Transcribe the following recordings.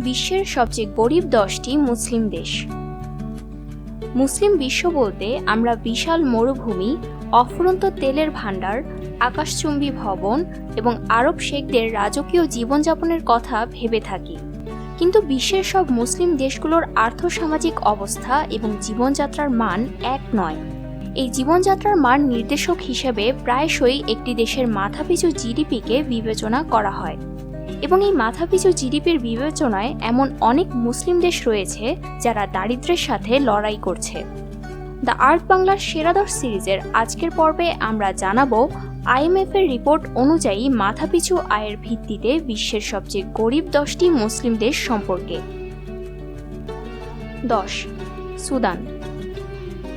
বিশ্বের সবচেয়ে গরিব দশটি মুসলিম দেশ। মুসলিম বিশ্ব বলতে আমরা বিশাল মরুভূমি, অফুরন্ত তেলের ভাণ্ডার, আকাশচুম্বী ভবন এবং আরব শেখদের রাজকীয় জীবনযাপনের কথা ভেবে থাকি। কিন্তু বিশ্বের সব মুসলিম দেশগুলোর আর্থসামাজিক অবস্থা এবং জীবনযাত্রার মান এক নয়। এই জীবনযাত্রার মান নির্দেশক হিসেবে প্রায়শই একটি দেশের মাথাপিছু জিডিপিকে বিবেচনা করা হয়। এবং এই মাথাপিছু জিডিপির বিবেচনায় এমন অনেক মুসলিম দেশ রয়েছে যারা দারিদ্র্যের সাথে লড়াই করছে। দ্য আর্ট বাংলার সেরা দশ সিরিজের আজকের পর্বে আমরা জানাব আইএমএফ এর রিপোর্ট অনুযায়ী মাথাপিছু আয়ের ভিত্তিতে বিশ্বের সবচেয়ে গরিব দশটি মুসলিম দেশ সম্পর্কে। দশ, সুদান।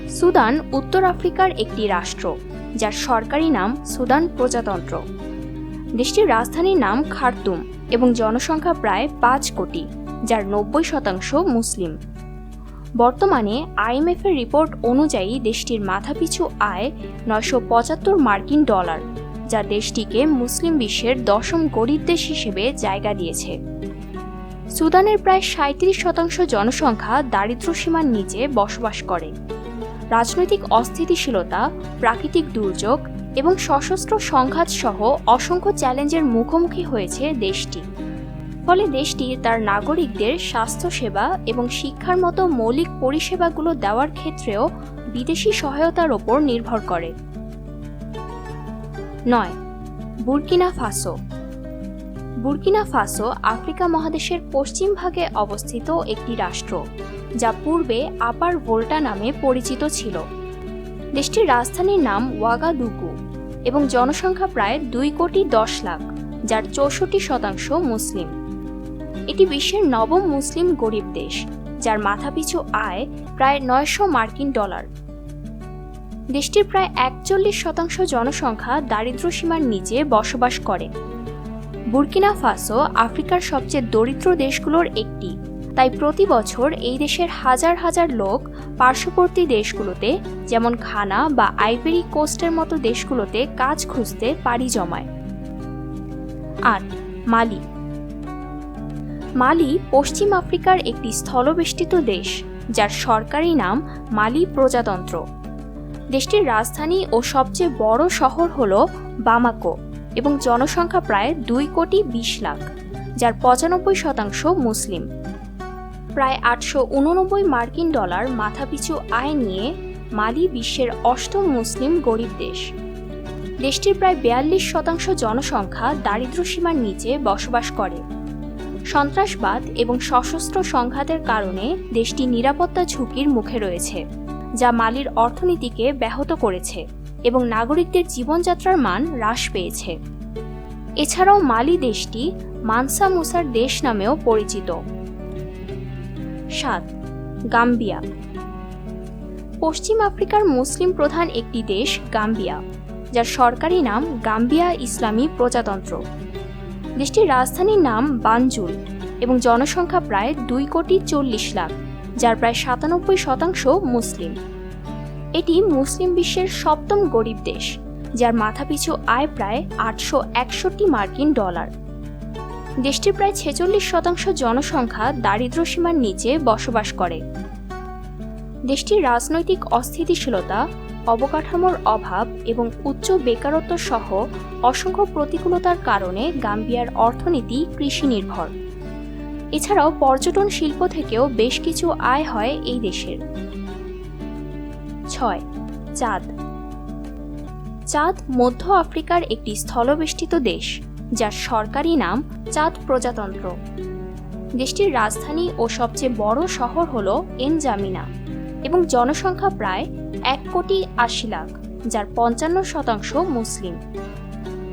সুদান উত্তর আফ্রিকার একটি রাষ্ট্র, যার সরকারি নাম সুদান প্রজাতন্ত্র। দেশটির রাজধানীর নাম খার্তুম এবং জনসংখ্যা প্রায় পাঁচ কোটি, যার নব্বই শতাংশ মুসলিম। বর্তমানে আইএমএফ এর রিপোর্ট অনুযায়ী দেশটির মাথাপিছু আয় নয়শো পঁচাত্তর মার্কিন ডলার, যা দেশটিকে মুসলিম বিশ্বের দশম গরিব দেশ হিসেবে জায়গা দিয়েছে। সুদানের প্রায় সাঁত্রিশ শতাংশ জনসংখ্যা দারিদ্র্যসীমার নিচে বসবাস করে। রাজনৈতিক অস্থিতিশীলতা, প্রাকৃতিক দুর্যোগ এবং সশস্ত্র সংঘাত সহ অসংখ্য চ্যালেঞ্জের মুখোমুখি হয়েছে দেশটি। ফলে দেশটি তার নাগরিকদের স্বাস্থ্যসেবা এবং শিক্ষার মতো মৌলিক পরিষেবাগুলো দেওয়ার ক্ষেত্রেও বিদেশি সহায়তার ওপর নির্ভর করে। নয়, Burkina Faso. Burkina Faso Africa মহাদেশের পশ্চিম ভাগে অবস্থিত একটি রাষ্ট্র, যা পূর্বে আপার ভোল্টা নামে পরিচিত ছিল। দেশটির রাজধানীর নাম ওয়াগাদুগু এবং জনসংখ্যা প্রায় দুই কোটি দশ লাখ, যার চৌষট্টি শতাংশ মুসলিম। এটি বিশ্বের নবম মুসলিম গরিব দেশ, যার মাথাপিছু আয় প্রায় নয়শো মার্কিন ডলার। দেশটির প্রায় একচল্লিশ শতাংশ জনসংখ্যা দারিদ্র্যসীমার নিচে বসবাস করে। বুর্কিনা ফাসো আফ্রিকার সবচেয়ে দরিদ্র দেশগুলোর একটি। তাই প্রতি বছর এই দেশের হাজার হাজার লোক পার্শ্ববর্তী দেশগুলোতে, যেমন ঘানা বা আইভেরি কোস্টের মতো দেশগুলোতে কাজ খুঁজতে পাড়ি জমায়। আট, মালি। মালি পশ্চিম আফ্রিকার একটি স্থলবেষ্টিত দেশ, যার সরকারি নাম মালি প্রজাতন্ত্র। দেশটির রাজধানী ও সবচেয়ে বড় শহর হল বামাকো এবং জনসংখ্যা প্রায় দুই কোটি বিশ লাখ, যার পঁচানব্বই শতাংশ মুসলিম। প্রায় আটশো উননব্বই মার্কিন ডলার মাথাপিছু আয় নিয়ে মালি বিশ্বের অষ্টম মুসলিম গরিব দেশ। দেশটির প্রায় বিয়াল্লিশ শতাংশ জনসংখ্যা দারিদ্র্যসীমার নিচে বসবাস করে। সন্ত্রাসবাদ এবং সশস্ত্র সংঘাতের কারণে দেশটি নিরাপত্তা ঝুঁকির মুখে রয়েছে, যা মালির অর্থনীতিকে ব্যাহত করেছে এবং নাগরিকদের জীবনযাত্রার মান হ্রাস পেয়েছে। এছাড়াও মালি দেশটি মানসা মুসার দেশ নামেও পরিচিত। সাত, গাম্বিয়া। পশ্চিম আফ্রিকার মুসলিম প্রধান একটি দেশ গাম্বিয়া, যার সরকারি নাম গাম্বিয়া ইসলামী প্রজাতন্ত্র। দেশটির রাজধানীর নাম বানজুল এবং জনসংখ্যা প্রায় দুই কোটি চল্লিশ লাখ, যার প্রায় সাতানব্বই শতাংশ মুসলিম। এটি মুসলিম বিশ্বের সপ্তম গরিব দেশ, যার মাথাপিছু আয় প্রায় আটশো একষট্টি মার্কিন ডলার। দেশটির প্রায় ছেচল্লিশ শতাংশ জনসংখ্যা দারিদ্র্যসীমার নিচে বসবাস করে। দেশটির রাজনৈতিক অস্থিতিশীলতা, অবকাঠামোর অভাব এবং উচ্চ বেকারত্ব সহ অসংখ্য প্রতিকূলতার কারণে গাম্বিয়ার অর্থনীতি কৃষি নির্ভর এছাড়াও পর্যটন শিল্প থেকেও বেশ কিছু আয় হয় এই দেশের। ছয়, চাঁদ। চাঁদ মধ্য আফ্রিকার একটি স্থলবেষ্টিত দেশ। যার সরকারি নাম চাঁদ প্রজাতন্ত্র। দেশটির রাজধানী ও সবচেয়ে বড় শহর হল এনজামিনা এবং জনসংখ্যা প্রায় এক কোটি আশি লাখ, যার পঞ্চান্ন শতাংশ মুসলিম।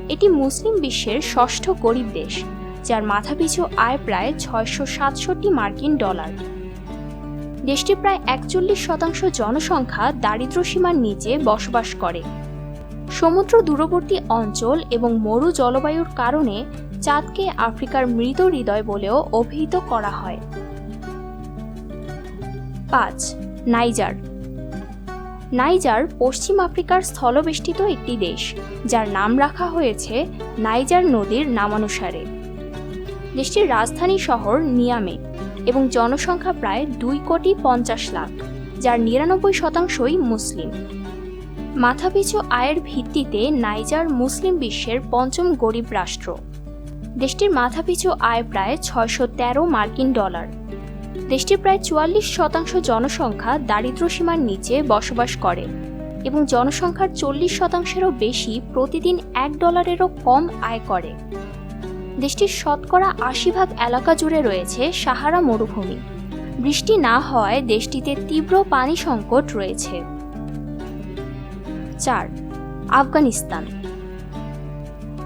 এটি মুসলিম বিশ্বের ষষ্ঠ গরিব দেশ, যার মাথাপিছু আয় প্রায় ছয়শো সাতষট্টি মার্কিন ডলার। দেশটির প্রায় একচল্লিশ শতাংশ জনসংখ্যা দারিদ্র্যসীমার নিচে বসবাস করে। সমুদ্র দূরবর্তী অঞ্চল এবং মরু জলবায়ুর কারণে চাঁদকে আফ্রিকার মৃত হৃদয় বলেও অভিহিত করা হয়। পাঁচ, নাইজার। নাইজার পশ্চিম আফ্রিকার স্থলবেষ্টিত একটি দেশ, যার নাম রাখা হয়েছে নাইজার নদীর নামানুসারে। দেশটির রাজধানী শহর নিয়ামে এবং জনসংখ্যা প্রায় দুই কোটি পঞ্চাশ লাখ, যার নিরানব্বই শতাংশই মুসলিম। মাথাপিছু আয়ের ভিত্তিতে নাইজার মুসলিম বিশ্বের পঞ্চম গরিব রাষ্ট্র। দেশটির মাথাপিছু আয় প্রায় ছয়শো তেরো মার্কিন ডলার। দেশটির প্রায় চুয়াল্লিশ শতাংশ জনসংখ্যা দারিদ্র্যসীমার নিচে বসবাস করে এবং জনসংখ্যার চল্লিশ শতাংশেরও বেশি প্রতিদিন এক ডলারেরও কম আয় করে। দেশটির শতকরা আশি ভাগ এলাকা জুড়ে রয়েছে সাহারা মরুভূমি। বৃষ্টি না হওয়ায় দেশটিতে তীব্র পানি সংকট রয়েছে। চার, আফগানিস্তান।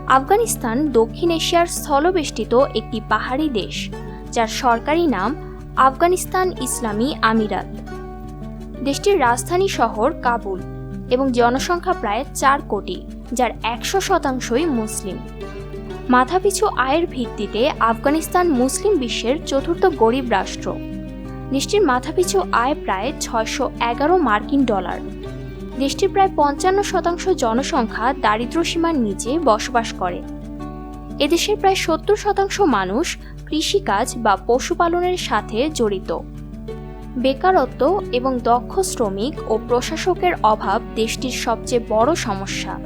আফগানিস্তান দক্ষিণ এশিয়ার স্থলবেষ্টিত একটি পাহাড়ি দেশ, যার সরকারি নাম আফগানিস্তান ইসলামী আমিরাত। দেশটির রাজধানী শহর কাবুল এবং জনসংখ্যা প্রায় চার কোটি, যার একশো শতাংশই মুসলিম। মাথাপিছু আয়ের ভিত্তিতে আফগানিস্তান মুসলিম বিশ্বের চতুর্থ গরিব রাষ্ট্র। দেশটির মাথাপিছু আয় প্রায় ছয়শো এগারো মার্কিন ডলার। দেশটির প্রায় পঞ্চান্ন শতাংশ জনসংখ্যা দারিদ্র্যসীমার নিচে বসবাস করে। এদেশের প্রায় সত্তর শতাংশ মানুষ কৃষিকাজ বা পশুপালনের সাথে জড়িত। বেকারত্ব এবং দক্ষ শ্রমিক ও প্রশাসকের অভাব দেশটির সবচেয়ে বড় সমস্যা।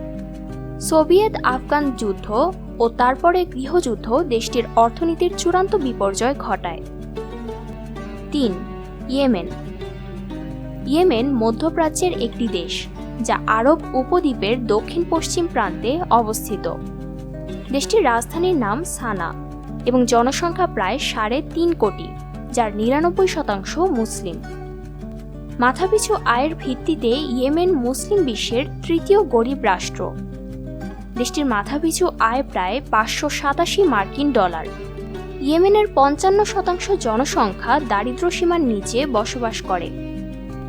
সোভিয়েত আফগান যুদ্ধ ও তারপরে গৃহযুদ্ধ দেশটির অর্থনীতির চূড়ান্ত বিপর্যয় ঘটায়। তিন, ইয়েমেন। ইয়েমেন মধ্যপ্রাচ্যের একটি দেশ, যা আরব উপদ্বীপের দক্ষিণ পশ্চিম প্রান্তে অবস্থিত। দেশটির রাজধানীর নাম সানা এবং জনসংখ্যা প্রায় সাড়ে তিন কোটি, যার নিরানব্বই শতাংশ মুসলিম। মাথাপিছু আয়ের ভিত্তিতে ইয়েমেন মুসলিম বিশ্বের তৃতীয় গরিব রাষ্ট্র। দেশটির মাথাপিছু আয় প্রায় পাঁচশো সাতাশি মার্কিন ডলার। ইয়েমেনের পঞ্চান্ন শতাংশ জনসংখ্যা দারিদ্র্যসীমার নিচে বসবাস করে।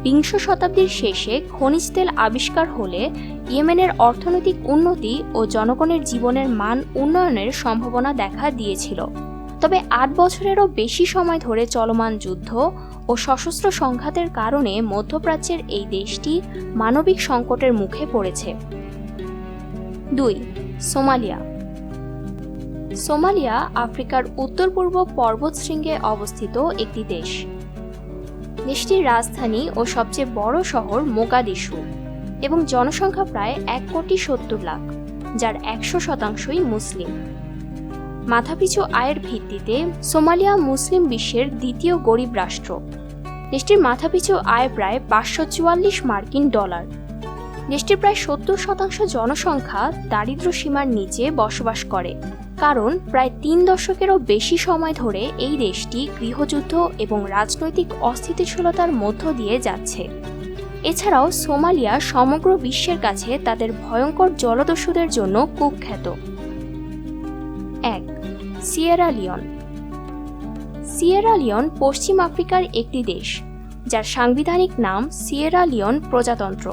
বিংশ শতাব্দীর শেষে খনিজ তেল আবিষ্কার হলে ইয়েমেনের অর্থনৈতিক উন্নতি ও জনগণের জীবনের মান উন্নয়নের সম্ভাবনা দেখা দিয়েছিল। তবে আট বছরেরও বেশি সময় ধরে চলমান যুদ্ধ ও সশস্ত্র সংঘাতের কারণে মধ্যপ্রাচ্যের এই দেশটি মানবিক সংকটের মুখে পড়েছে। দুই, সোমালিয়া। সোমালিয়া আফ্রিকার উত্তর পূর্ব পর্বতশৃঙ্গে অবস্থিত একটি দেশ। দেশটির রাজধানী ও সবচেয়ে বড় শহর মোগাদিশু এবং জনসংখ্যা প্রায় এক কোটি সত্তর লাখ, যার একশো শতাংশই মুসলিম। মাথাপিছু আয়ের ভিত্তিতে সোমালিয়া মুসলিম বিশ্বের দ্বিতীয় গরিব রাষ্ট্র। দেশটির মাথাপিছু আয় প্রায় পাঁচশো চুয়াল্লিশ মার্কিন ডলার। দেশটির প্রায় সত্তর শতাংশ জনসংখ্যা দারিদ্র্য সীমার নিচে বসবাস করে, কারণ প্রায় তিন দশকেরও বেশি সময় ধরে এই দেশটি গৃহযুদ্ধ এবং রাজনৈতিক অস্থিতিশীলতার মধ্য দিয়ে যাচ্ছে। এছাড়াও সোমালিয়া সমগ্র বিশ্বের কাছে তাদের ভয়ঙ্কর জলদস্যুদের জন্য কুখ্যাত। এক, সিয়েরা লিওন। সিয়েরা লিওন পশ্চিম আফ্রিকার একটি দেশ, যার সাংবিধানিক নাম সিয়েরা লিওন প্রজাতন্ত্র।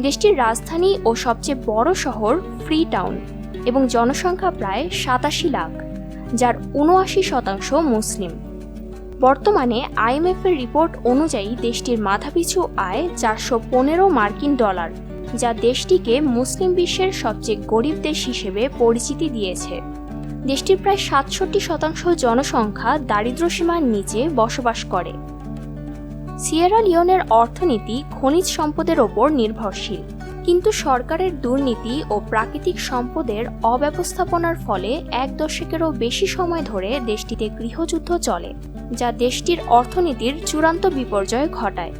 দেশটির রাজধানী ও সবচেয়ে বড় শহর ফ্রি টাউন এবং জনসংখ্যা প্রায় সাতাশি লাখ, যার উনআশি শতাংশ মুসলিম। বর্তমানে আইএমএফের রিপোর্ট অনুযায়ী দেশটির মাথাপিছু আয় চারশো পনেরো মার্কিন ডলার, যা দেশটিকে মুসলিম বিশ্বের সবচেয়ে গরিব দেশ হিসেবে পরিচিতি দিয়েছে। দেশটির প্রায় সাতষট্টি শতাংশ জনসংখ্যা দারিদ্র্যসীমার নিচে বসবাস করে। সিয়েরা লিওনের অর্থনীতি খনিজ সম্পদের ওপর নির্ভরশীল। কিন্তু সরকারের দুর্নীতি ও প্রাকৃতিক সম্পদের অব্যবস্থাপনার ফলে এক দশকেরও বেশি সময় ধরে দেশটিতে গৃহযুদ্ধ চলে, যা দেশটির অর্থনীতির চূড়ান্ত বিপর্যয় ঘটায়।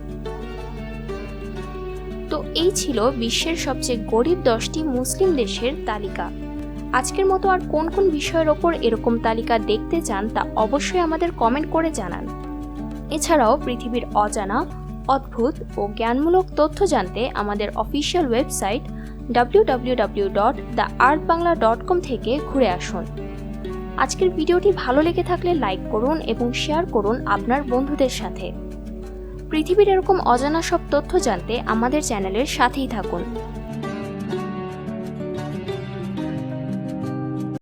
তো এই ছিল বিশ্বের সবচেয়ে গরিব দশটি মুসলিম দেশের তালিকা। আজকের মতো আর কোন কোন বিষয়ের ওপর এরকম তালিকা দেখতে চান তা অবশ্যই আমাদের কমেন্ট করে জানান। এছাড়াও পৃথিবীর অজানা, অদ্ভুত ও জ্ঞানমূলক তথ্য জানতে আমাদের official website W dot the Bangla dot com থেকে ঘুরে আসুন। আজকের ভিডিওটি ভালো লেগে থাকলে লাইক করুন এবং শেয়ার করুন আপনার বন্ধুদের সাথে। পৃথিবীর এরকম অজানা সব তথ্য জানতে আমাদের চ্যানেলের সাথেই থাকুন।